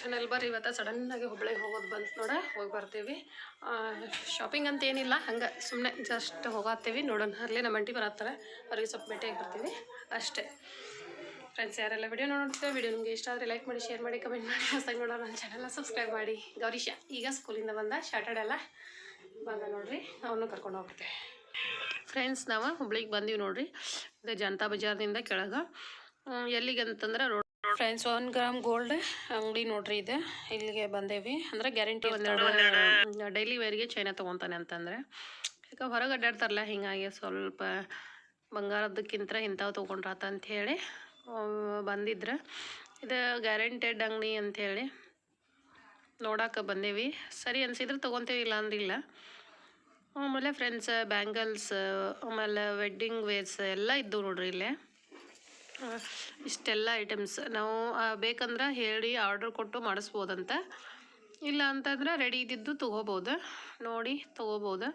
Channel ಬರ್ರಿ, ಇವತ್ತು ಸಡನ್ನಾಗಿ ಹುಬ್ಳಿಗೆ ಹೋಗೋದು ಬಂತು ನೋಡ, ಹೋಗಿ ಬರ್ತೀವಿ. ಶಾಪಿಂಗ್ ಅಂತ ಏನಿಲ್ಲ, ಹಂಗೆ ಸುಮ್ಮನೆ ಜಸ್ಟ್ ಹೋಗತ್ತೀವಿ. ನೋಡೋಣ, ಅಲ್ಲೇ ನಮ್ಮ ಅಂಟಿ ಬರತ್ತಾರೆ. ಅವ್ರಿಗೆ ಸ್ವಲ್ಪ ಭೇಟಿಯಾಗಿ ಬರ್ತೀವಿ. ಅಷ್ಟೇ. ಫ್ರೆಂಡ್ಸ್ ಯಾರೆಲ್ಲ ವಿಡಿಯೋ ನೋಡ್ತೀವಿ ವಿಡಿಯೋ ನಿಮಗೆ ಇಷ್ಟ ಆದರೆ ಲೈಕ್ ಮಾಡಿ ಶೇರ್ ಮಾಡಿ ಕಮೆಂಟ್ ಮಾಡಿ. ಹೊಸದಾಗಿ ನೋಡೋಣ ನನ್ನ ಚಾನಲ್ನ ಸಬ್ಸ್ಕ್ರೈಬ್ ಮಾಡಿ. ಗೌರೀಶ, ಈಗ ಸ್ಕೂಲಿಂದ ಬಂದ ಸ್ಯಾಟರ್ಡೆ ಎಲ್ಲ ಬಂದ ನೋಡ್ರಿ, ಅವನು ಕರ್ಕೊಂಡು ಹೋಗ್ತೇವೆ ಫ್ರೆಂಡ್ಸ್ ನಾವು ಹುಬ್ಳಿಗೆ ಬಂದೀವಿ ನೋಡ್ರಿ. ಜನತಾ ಬಜಾರ್ದಿಂದ ಕೆಳಗೆ. ಎಲ್ಲಿಗೆ ಅಂತಂದ್ರೆ road friends one gram gold ಅಂಗಡಿ ನೋಡ್ರಿ ಇದೆ. ಇಲ್ಲಿಗೆ ಬಂದೇವಿ. ಅಂದ್ರೆ ಗ್ಯಾರಂಟಿ ಡೈಲಿ ವೇರ್ಗೆ ಚೈನಾ ತೊಗೊತಾನೆ ಅಂತಂದ್ರೆ. ಈಗ ಹೊರಗೆ ಅಡ್ಡಾಡ್ತಾರಲ್ಲ ಹಿಂಗಾಗಿ ಸ್ವಲ್ಪ ಬಂಗಾರದಕ್ಕಿಂತ ಇಂಥವು ತೊಗೊಂಡ್ರಾತ ಅಂತ ಹೇಳಿ ಬಂದಿದ್ರೆ. ಇದು ಗ್ಯಾರಂಟೆಡ್ ಅಂಗಡಿ ಅಂಥೇಳಿ ನೋಡಕ್ಕೆ ಬಂದೇವಿ. ಸರಿ ಅನ್ಸಿದ್ರೆ ತೊಗೊತೇವಿ ಇಲ್ಲ ಅಂದಿಲ್ಲ ಆಮೇಲೆ ಫ್ರೆಂಡ್ಸ್ ಬ್ಯಾಂಗಲ್ಸ್ ಆಮೇಲೆ ವೆಡ್ಡಿಂಗ್ ವೇರ್ಸ್ ಎಲ್ಲ ಇದ್ದವು ನೋಡ್ರಿ ಇಲ್ಲೇ. ಇಷ್ಟೆಲ್ಲ ಐಟಮ್ಸ್ ನಾವು ಬೇಕಂದ್ರೆ ಹೇಳಿ ಆರ್ಡ್ರ್ ಕೊಟ್ಟು ಮಾಡಿಸ್ಬೋದಂತ. ಇಲ್ಲ ಅಂತಂದ್ರೆ ರೆಡಿ ಇದ್ದಿದ್ದು ತೊಗೋಬೋದು. ನೋಡಿ, ತೊಗೋಬೋದು.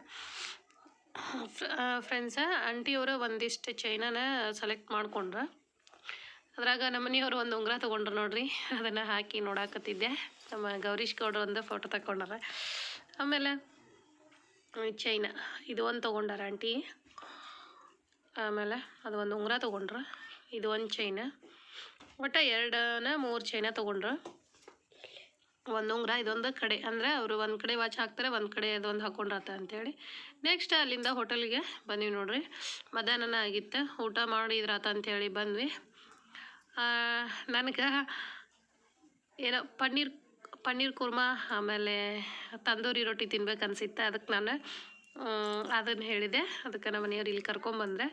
ಫ್ರೆಂಡ್ಸ ಆಂಟಿಯವರು ಒಂದಿಷ್ಟು ಚೈನಾನ ಸೆಲೆಕ್ಟ್ ಮಾಡ್ಕೊಂಡ್ರ. ಅದ್ರಾಗ ನಮ್ಮ ಮನೆಯವರು ಒಂದು ಉಂಗುರ ತೊಗೊಂಡ್ರು ನೋಡ್ರಿ. ಅದನ್ನು ಹಾಕಿ ನೋಡಾಕತ್ತಿದ್ದೆ. ನಮ್ಮ ಗೌರೀಶ್ ಗೌಡ್ರು ಒಂದು ಫೋಟೋ ತಗೊಂಡಾರ ಆಮೇಲೆ ಚೈನಾ ಇದು ಒಂದು ತೊಗೊಂಡಾರ ಆಂಟಿ. ಆಮೇಲೆ ಅದು ಒಂದು ಉಂಗುರ ತೊಗೊಂಡ್ರು. ಇದು ಒಂದು ಚೈನ ಒಟ್ಟು ಎರಡನ ಮೂರು ಚೈನ ತೊಗೊಂಡ್ರು. ಒಂದು ಉಂಗುರ, ಇದೊಂದು ಕಡೆ. ಅಂದರೆ ಅವರು ಒಂದು ಕಡೆ ವಾಚ್ ಹಾಕ್ತಾರೆ, ಒಂದು ಕಡೆ ಅದೊಂದು ಹಾಕೊಂಡ್ರತ್ತ ಅಂತೇಳಿ. ನೆಕ್ಸ್ಟ್ ಅಲ್ಲಿಂದ ಹೋಟೆಲ್ಗೆ ಬಂದ್ವಿ ನೋಡ್ರಿ. ಮಧ್ಯಾಹ್ನನ ಆಗಿತ್ತು. ಊಟ ಮಾಡಿದ್ರಾತ ಅಂತೇಳಿ ಬಂದ್ವಿ. ನನಗೆ ಏನೋ ಪನ್ನೀರ್ ಪನ್ನೀರ್ ಕುರ್ಮಾ, ಆಮೇಲೆ ತಂದೂರಿ ರೊಟ್ಟಿ ತಿನ್ಬೇಕು ಅನಿಸಿತ್ತು ಅದಕ್ಕೆ ನಾನು ಅದನ್ನು ಹೇಳಿದೆ. ಅದಕ್ಕೆ ನಮ್ಮ ಮನೆಯವ್ರು ಇಲ್ಲಿ ಕರ್ಕೊಂಬಂದ್ರೆ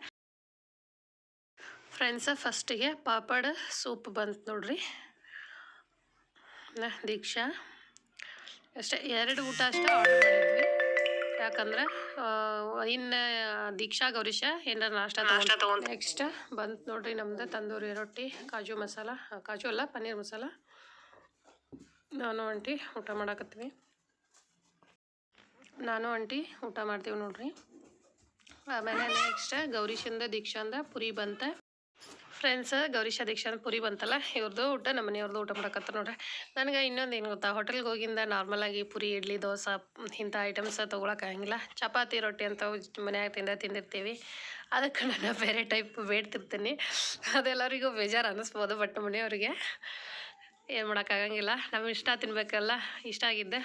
ಫ್ರೆಂಡ್ಸ ಫಸ್ಟಿಗೆ ಪಾಪಡ್ ಸೂಪ್ ಬಂತು ನೋಡ್ರಿ. ನ ದೀಕ್ಷಾ. ಅಷ್ಟೇ ಎರಡು ಊಟ ಅಷ್ಟೇ ಆರ್ಡರ್ ಮಾಡಿದ್ವಿ. ಯಾಕಂದ್ರೆ ಇನ್ನು ದೀಕ್ಷಾ ಗೌರೀಶ ಏನಾರ ನಾಷ್ಟ ತಗೊಂಡು ನೆಕ್ಸ್ಟ್ ಬಂತು ನೋಡ್ರಿ ನಮ್ದು ತಂದೂರಿ ರೊಟ್ಟಿ ಕಾಜು ಮಸಾಲ ಕಾಜು ಅಲ್ಲ ಪನ್ನೀರ್ ಮಸಾಲ. ನಾನು ಆಂಟಿ ಊಟ ಮಾಡಾಕತ್ತೀವಿ. ನಾನು ಆಂಟಿ ಊಟ ಮಾಡ್ತೀವಿ ನೋಡ್ರಿ. ಆಮೇಲೆ ನೆಕ್ಸ್ಟ್ ಗೌರೀಶಿಂದ ದೀಕ್ಷಾಂದ ಪುರಿ ಬಂತ. ಫ್ರೆಂಡ್ಸ್ ಗೌರೀಶ ಅಂತ ಪುರಿ ಬಂತಲ್ಲ ಇವ್ರದ್ದು ಊಟ ನಮ್ಮ ಮನೆಯವ್ರದ್ದು ಊಟ ಮಾಡಕತ್ತ ನೋಡ್ರಿ. ನನಗೆ ಇನ್ನೊಂದು ಏನು ಗೊತ್ತಾ ಹೋಟೆಲ್ಗೆ ಹೋಗಿಂದ ನಾರ್ಮಲಾಗಿ ಪುರಿ, ಇಡ್ಲಿ, ದೋಸೆ, ಇಂಥ ಐಟಮ್ಸ್ ತೊಗೊಳಕ್ಕಾಗಿಲ್ಲ ಚಪಾತಿ, ರೊಟ್ಟಿ ಅಂತ ಮನ್ಯಾಗ ತಿಂದ ತಿಂದಿರ್ತೀವಿ. ಅದಕ್ಕೆ ನಾನು ಬೇರೆ ಟೈಪ್ ಬೇಡ್ತಿರ್ತೀನಿ. ಅದೆಲ್ಲರಿಗೂ ಬೇಜಾರು ಅನ್ನಿಸ್ಬೋದು ಬಟ್ ಮನೆಯವ್ರಿಗೆ ಏನು ಮಾಡೋಕ್ಕಾಗಂಗಿಲ್ಲ ನಮ್ಗೆ ಇಷ್ಟ ತಿನ್ಬೇಕಲ್ಲ, ಇಷ್ಟ ಆಗಿದ್ದೆ.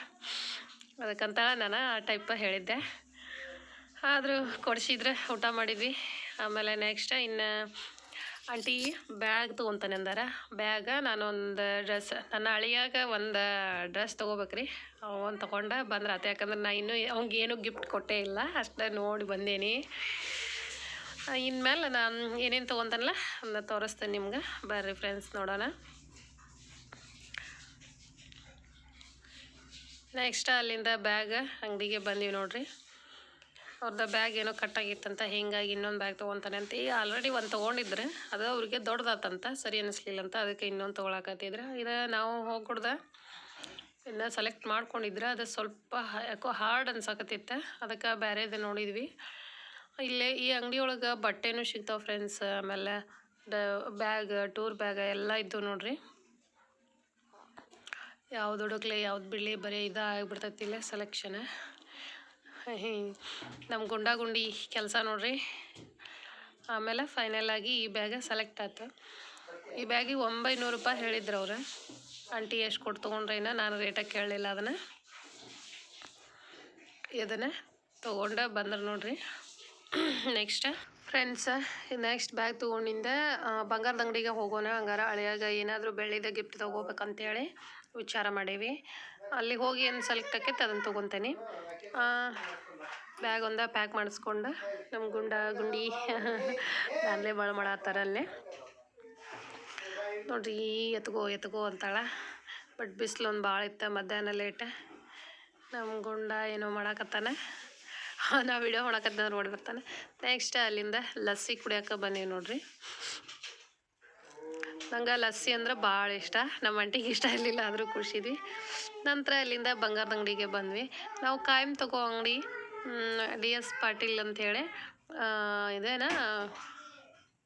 ಅದಕ್ಕಂತ ನಾನು ಆ ಟೈಪ್ ಹೇಳಿದ್ದೆ. ಆದರೂ ಕೊಡಿಸಿದ್ರೆ ಊಟ ಮಾಡಿದ್ವಿ. ಆಮೇಲೆ ನೆಕ್ಸ್ಟ್ ಇನ್ನು ಆಂಟಿ, ಬ್ಯಾಗ್ ತೊಗೊತಾನೆ ಅಂದಾರ. ಬ್ಯಾಗ ನಾನೊಂದು ಡ್ರೆಸ್, ನನ್ನ ಅಳಿಯಾಗ ಒಂದು ಡ್ರೆಸ್ ತೊಗೋಬೇಕ್ರಿ. ಅವನು ತೊಗೊಂಡು ಬಂದ್ರೆ ಆತ ಯಾಕಂದ್ರೆ ನಾ ಇನ್ನೂ ಅವ್ನಿಗೆ ಏನೂ ಗಿಫ್ಟ್ ಕೊಟ್ಟೇ ಇಲ್ಲ. ಅಷ್ಟೇ ನೋಡಿ ಬಂದೇನಿ. ಇನ್ಮೇಲೆ ನಾನು ಏನೇನು ತೊಗೊತಾನಲ್ಲ ಅದನ್ನ ತೋರಿಸ್ತೇನೆ ನಿಮ್ಗೆ. ಬರ್ರಿ ಫ್ರೆಂಡ್ಸ್ ನೋಡೋಣ. ನೆಕ್ಸ್ಟ್ ಅಲ್ಲಿಂದ ಬ್ಯಾಗ್ ಅಂಗಡಿಗೆ ಬಂದೀವಿ ನೋಡ್ರಿ. ಅವ್ರದ್ದು ಬ್ಯಾಗ್ ಏನೋ ಕಟ್ಟಾಗಿತ್ತಂತ, ಹಿಂಗಾಗಿ ಇನ್ನೊಂದು ಬ್ಯಾಗ್ ತೊಗೊತಾನೆ ಅಂತ. ಈಗ ಆಲ್ರೆಡಿ ಒಂದು ತೊಗೊಂಡಿದ್ರೆ ಅದು ಅವ್ರಿಗೆ ದೊಡ್ಡದಾತಂತ, ಸರಿ ಅನ್ನಿಸ್ಲಿಲ್ಲ ಅಂತ ಅದಕ್ಕೆ ಇನ್ನೊಂದು ತೊಗೊಳಕತ್ತಿದ್ರೆ. ಇದು ನಾವು ಹೋಗ್ಕೊಡ್ದೆ ಇನ್ನು ಸೆಲೆಕ್ಟ್ ಮಾಡ್ಕೊಂಡಿದ್ರೆ, ಅದು ಸ್ವಲ್ಪ ಯಾಕೋ ಹಾರ್ಡ್ ಅನ್ಸಕತ್ತಿತ್ತು, ಅದಕ್ಕೆ ಬೇರೆದು ನೋಡಿದ್ವಿ. ಇಲ್ಲೇ ಈ ಅಂಗಡಿ ಒಳಗೆ ಬಟ್ಟೆನೂ ಸಿಗ್ತಾವೆ ಫ್ರೆಂಡ್ಸ್ ಆಮೇಲೆ ಡ, ಬ್ಯಾಗ್ ಟೂರ್ ಬ್ಯಾಗ್ ಎಲ್ಲ ಇದ್ದವು ನೋಡ್ರಿ. ಯಾವ್ದು ಹುಡುಕ್ಲೆ, ಯಾವ್ದು ಬಿಡಲಿ, ಬರೀ ಇದು ಆಗಿಬಿಡ್ತೈತಿ ಇಲ್ಲೇ ಸೆಲೆಕ್ಷನ್ ನಮ್ಮ ಗುಂಡಾ ಗುಂಡಿ ಕೆಲಸ ನೋಡ್ರಿ. ಆಮೇಲೆ ಫೈನಲ್ ಆಗಿ ಈ ಬ್ಯಾಗ ಸೆಲೆಕ್ಟ್ ಆಯ್ತು ಈ ಬ್ಯಾಗಿಗೆ ಒಂಬೈನೂರು ರೂಪಾಯಿ ಹೇಳಿದ್ರು ಅವ್ರು. ಆಂಟಿ ಎಷ್ಟು ಕೊಟ್ಟು ತೊಗೊಂಡ್ರೇನ ನಾನು ರೇಟಾಗಿ ಕೇಳಲಿಲ್ಲ ಅದನ್ನು. ಇದನ್ನು ತೊಗೊಂಡ ಬಂದ್ರೆ ನೋಡ್ರಿ. ನೆಕ್ಸ್ಟ್ ಫ್ರೆಂಡ್ಸ್ ನೆಕ್ಸ್ಟ್ ಬ್ಯಾಗ್ ತೊಗೊಂಡಿಂದ ಬಂಗಾರದ ಅಂಗಡಿಗೆ ಹೋಗೋಣ, ಹಂಗಾರ ಹಳೆಯಾಗ ಏನಾದರೂ ಬೆಳ್ಳಿದ ಗಿಫ್ಟ್ ತೊಗೋಬೇಕಂತೇಳಿ ವಿಚಾರ ಮಾಡೀವಿ. ಅಲ್ಲಿಗೆ ಹೋಗಿ ಏನು ಸೆಲೆಕ್ಟ್ ಆಕೈತೆ ಅದನ್ನು ತೊಗೊತೀನಿ. ಬ್ಯಾಗ್ ಒಂದ ಪ್ಯಾಕ್ ಮಾಡಿಸ್ಕೊಂಡು ನಮ್ಮ ಗುಂಡ ಗುಂಡಿ ಅಲ್ಲೇ ಭಾಳ ಮಾಡತ್ತಾರ ಅಲ್ಲೇ. ನೋಡ್ರಿ ಎತ್ಕೋ ಎತ್ಕೋ ಅಂತಾಳ. ಬಟ್ ಬಿಸಿಲು ಒಂದು ಭಾಳ ಇತ್ತು ಮಧ್ಯಾಹ್ನ ಲೇಟ ನಮ್ಮ ಗುಂಡ ಏನೋ ಮಾಡಾಕತ್ತಾನೆ. ನಾ ವಿಡಿಯೋ ಮಾಡಕತ್ತ ನೋಡಿ ಬರ್ತಾನೆ. ನೆಕ್ಸ್ಟ್ ಅಲ್ಲಿಂದ ಲಸ್ಸಿ ಕುಡಿಯೋಕೆ ಬನ್ನಿ ನೋಡ್ರಿ. ನಂಗೆ ಲಸ್ಸಿ ಅಂದ್ರೆ ಭಾಳ ಇಷ್ಟ. ನಮ್ಮ ಅಂಟಿಗೆ ಇಷ್ಟ ಇರಲಿಲ್ಲ ಆದರೂ ಖುಷಿದ್ವಿ ನಂತರ ಅಲ್ಲಿಂದ ಬಂಗಾರದ ಅಂಗಡಿಗೆ ಬಂದ್ವಿ. ನಾವು ಕಾಯಂ ತಗೋ ಅಂಗಡಿ. ಡಿ ಎಸ್ ಪಾಟೀಲ್ ಅಂಥೇಳಿ ಇದೇನಾ?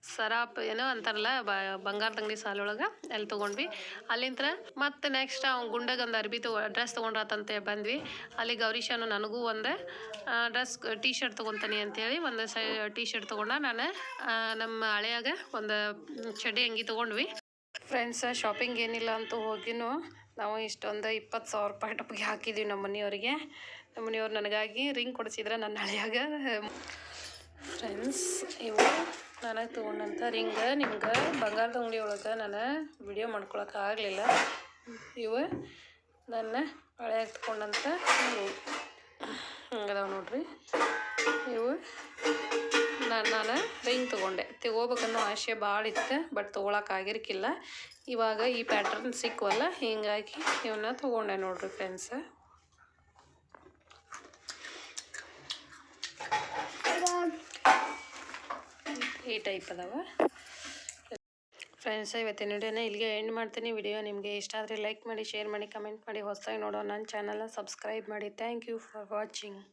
ಸರಾಪ್ ಏನೋ ಅಂತಾರಲ್ಲ, ಬ, ಬಂಗಾರದ ಅಂಗಡಿ ಸಾಲೊಳಗೆ ಅಲ್ಲಿ ತೊಗೊಂಡ್ವಿ. ಅಲ್ಲಿಂದ ಮತ್ತೆ ನೆಕ್ಸ್ಟ್ ಅವ್ನು ಗುಂಡಗೆ ಒಂದು ಅರ್ಬಿ ತಗೋ, ಡ್ರೆಸ್ ತೊಗೊಂಡ್ರಾತಂತೆ ಬಂದ್ವಿ. ಅಲ್ಲಿ ಗೌರೀಶನು ನನಗೂ ಒಂದು ಡ್ರೆಸ್ ಟೀ ಶರ್ಟ್ ತೊಗೊತಾನೆ ಅಂತೇಳಿ ಒಂದು ಸೈ ಟೀ ಶರ್ಟ್ ತೊಗೊಂಡ. ನಾನು ನಮ್ಮ ಹಳೆಯಾಗ ಒಂದು ಚಡ್ಡಿ ಅಂಗಿ ತೊಗೊಂಡ್ವಿ. ಫ್ರೆಂಡ್ಸ್ ಶಾಪಿಂಗ್ ಏನಿಲ್ಲ ಅಂತ ಹೋಗಿನೂ. ನಾವು ಇಷ್ಟೊಂದು ಇಪ್ಪತ್ತು ಸಾವಿರ ರೂಪಾಯಿ ಟಪ್ಪಿಗೆ ಹಾಕಿದ್ದೀವಿ ನಮ್ಮ ಮನೆಯವರಿಗೆ. ನಮ್ಮ ಮನೆಯವ್ರು ನನಗಾಗಿ ರಿಂಗ್ ಕೊಡಿಸಿದ್ರೆ ನನ್ನ ಹಳೆಯಾಗ. ಫ್ರೆಂಡ್ಸ್ ಇವು ನನಗೆ ತೊಗೊಂಡಂಥ ರಿಂಗ, ನಿಮ್ಗೆ ಬಂಗಾರದ ಅಂಗಡಿ ಒಳಗೆ ನಾನು ವಿಡಿಯೋ ಮಾಡ್ಕೊಳಕ್ಕೆ ಆಗಲಿಲ್ಲ. ಇವು ನನ್ನ ಹಳೆಯಾಗ ತೊಗೊಂಡಂಥ ಹಂಗದಾವ ನೋಡ್ರಿ. ಇವು ನಾನು ನಾನು ರಿಂಗ್ ತೊಗೊಂಡೆ. ತಗೋಬೇಕನ್ನೋ ಆಸೆ ಭಾಳ ಇತ್ತು ಬಟ್ ತೊಗೊಳಕ್ಕಾಗಿರ್ಕಿಲ್ಲ ಇವಾಗ ಈ ಪ್ಯಾಟ್ರನ್ ಸಿಕ್ಕವಲ್ಲ ಹೀಗಾಗಿ ಇವನ್ನ ತೊಗೊಂಡೆ ನೋಡ್ರಿ ಫ್ರೆಂಡ್ಸ್ ಈ ಟೈಪ್ ಅದಾವ. ಫ್ರೆಂಡ್ಸ್ ಇವತ್ತಿನ ವಿಡಿಯೋನ ಇಲ್ಲಿಗೆ ಎಂಡ್ ಮಾಡ್ತೀನಿ. ವಿಡಿಯೋ ನಿಮಗೆ ಇಷ್ಟ ಆದರೆ ಲೈಕ್ ಮಾಡಿ ಶೇರ್ ಮಾಡಿ ಕಮೆಂಟ್ ಮಾಡಿ. ಹೊಸದಾಗಿ ನೋಡೋ ನನ್ನ ಚಾನಲ್ನ ಸಬ್ಸ್ಕ್ರೈಬ್ ಮಾಡಿ. Thank you for watching